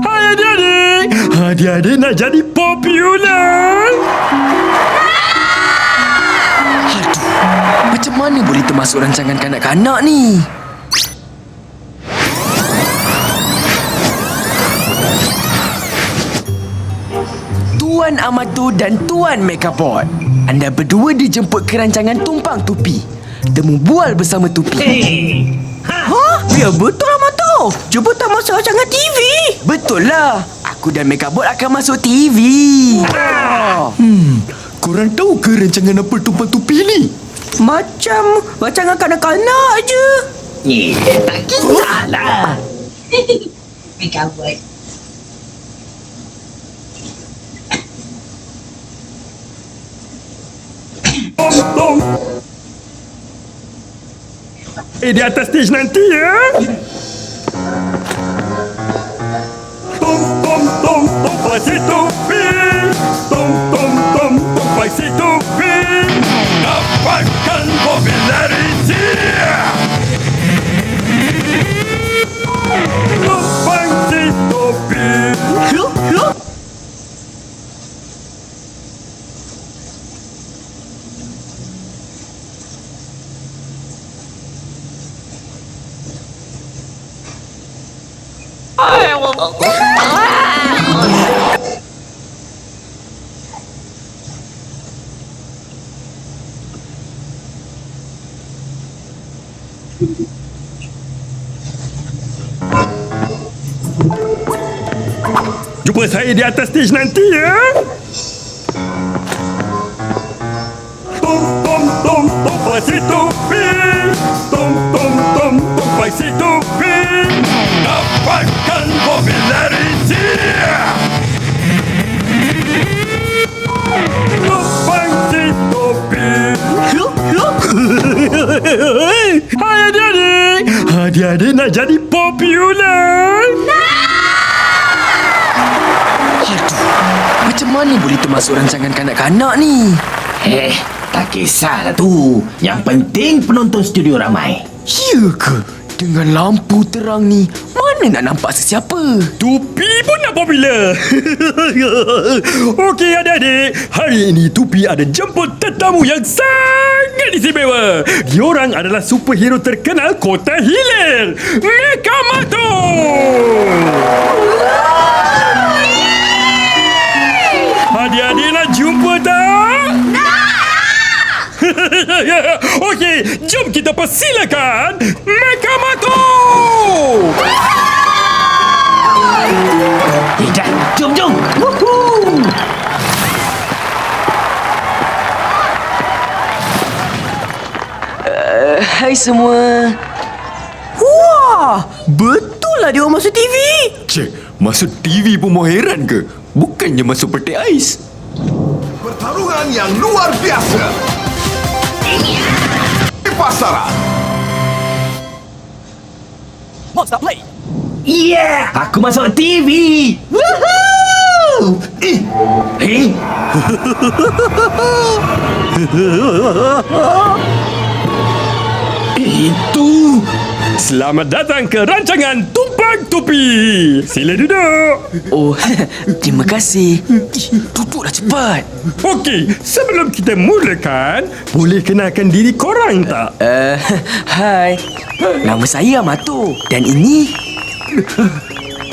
Hai adik-adik Adik-adik nak jadi popular Macam mana boleh termasuk rancangan kanak-kanak ni? Tuan Amatu dan Tuan Megapod Anda berdua dijemput ke rancangan Tumpang Tupi Temu bual bersama Tupi Ha? Ya betul Amatu. Cuba tak masuk rancangan TV. Betul lah Aku dan Megabot akan masuk TV Korang tahu ke rancangan apa tumpang tupi ni? Macam rancangan kanak-kanak je. Tak kisahlah. Make up boy. Tum tum Eh di atas stage nanti ya Jumpa saya di atas stage nanti ya. Hai adik-adik. Adik-adik nak jadi popular. Macam mana boleh termasuk rancangan kanak-kanak ni? Eh, tak kisahlah tu. Yang penting penonton studio ramai. Ya ke? Dengan lampu terang ni Mana nak nampak sesiapa? Tupi pun nak popular. Okey adik-adik, hari ini Tupi ada jemput tetamu yang sangat istimewa. Diorang adalah superhero terkenal Kota Hilir. Meka Mato. Adik-adik nak jumpa tak? Okey, jom kita persilakan Meka Mato. Eh, dah. Jom, jom. Woohoo! Hai semua Wah, betul lah dia orang masuk TV. Cik, masuk TV pun mau heran ke? Bukannya masuk peti ais. Pertarungan yang luar biasa. Di pasaran. Yeah! Aku masuk TV! Woohoo! Eh! Eh! Itu! Selamat datang ke rancangan Tumpang Tupi. Sila duduk. Oh, terima kasih Duduklah cepat Okey, sebelum kita mulakan, boleh kenalkan diri korang tak? uh, Hai Nama saya Amato Dan ini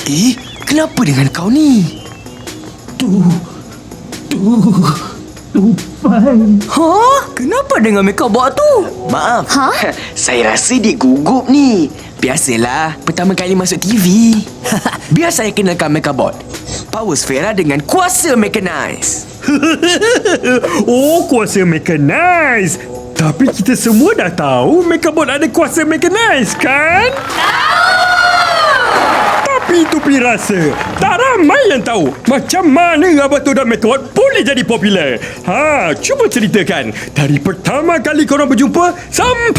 Eh, kenapa dengan kau ni? Ha? Kenapa dengan makeup buat tu? Maaf ha? Saya rasa dia gugup ni Biasalah Pertama kali masuk TV Biar saya kenalkan Mechabot Power Sfera dengan kuasa mechanize oh, kuasa mechanize. Tapi kita semua dah tahu Mechabot ada kuasa mechanize, kan? Tapi Tupi rasa tak ramai yang tahu macam mana Abah Tu dan Mechabot boleh boleh jadi popular? Ha, cuba ceritakan. Dari pertama kali korang berjumpa sampai